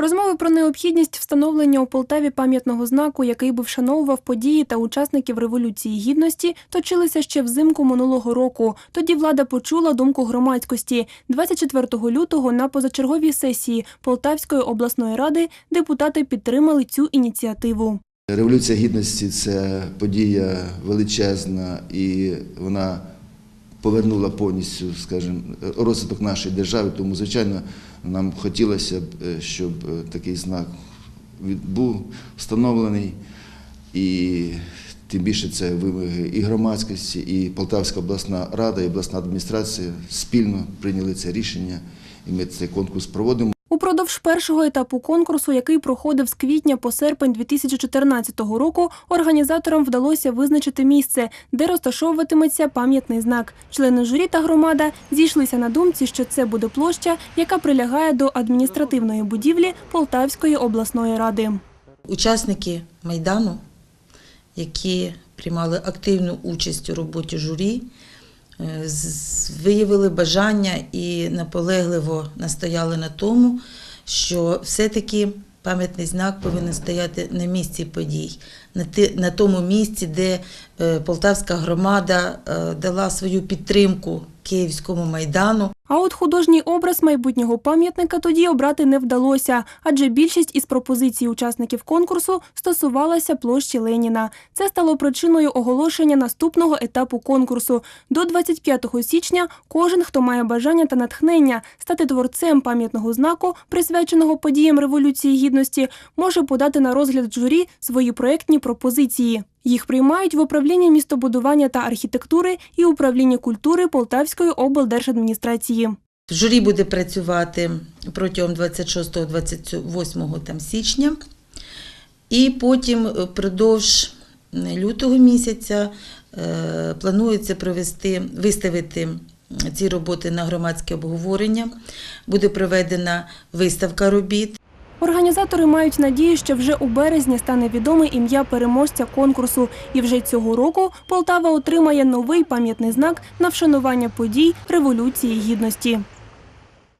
Розмови про необхідність встановлення у Полтаві пам'ятного знаку, який би вшановував події та учасників Революції Гідності, точилися ще взимку минулого року. Тоді влада почула думку громадськості. 24 лютого на позачерговій сесії Полтавської обласної ради депутати підтримали цю ініціативу. Революція гідності це подія величезна і вона повернула повністю, скажімо, розвиток нашої держави. Тому, звичайно, нам хотілося б, е, щоб е, такий знак був встановлений. І тим більше це вимоги і громадськості, і Полтавська обласна рада, і обласна адміністрація спільно прийняли це рішення, і ми цей конкурс проводимо. Упродовж першого етапу конкурсу, який проходив з квітня по серпень 2014 року, організаторам вдалося визначити місце, де розташовуватиметься пам'ятний знак. Члени журі та громада зійшлися на думці, що це буде площа, яка прилягає до адміністративної будівлі Полтавської обласної ради. Учасники Майдану, які приймали активну участь у роботі журі, е, виявили бажання і наполегливо настояли на тому, що все-таки пам'ятний знак повинен стояти на місці подій, на, на тому місці, де е, полтавська громада е, дала свою підтримку Київському майдану. А от художній образ майбутнього пам'ятника тоді обрати не вдалося, адже більшість із пропозицій учасників конкурсу стосувалася площі Леніна. Це стало причиною оголошення наступного етапу конкурсу. До 25 січня кожен, хто має бажання та натхнення стати творцем пам'ятного знаку, присвяченого подіям Революції Гідності, може подати на розгляд журі свої проектні пропозиції. Їх приймають в управлінні містобудування та архітектури і управлінні культури Полтавської облдержадміністрації. Журі буде працювати протягом 26-28 там січня. І потім е, впродовж лютого місяця е, планується провести, виставити ці роботи на громадське обговорення. Буде проведена виставка робіт. Організатори мають надію, що вже у березні стане відоме ім'я переможця конкурсу, і вже цього року Полтава отримає новий пам'ятний знак на вшанування подій Революції Гідності.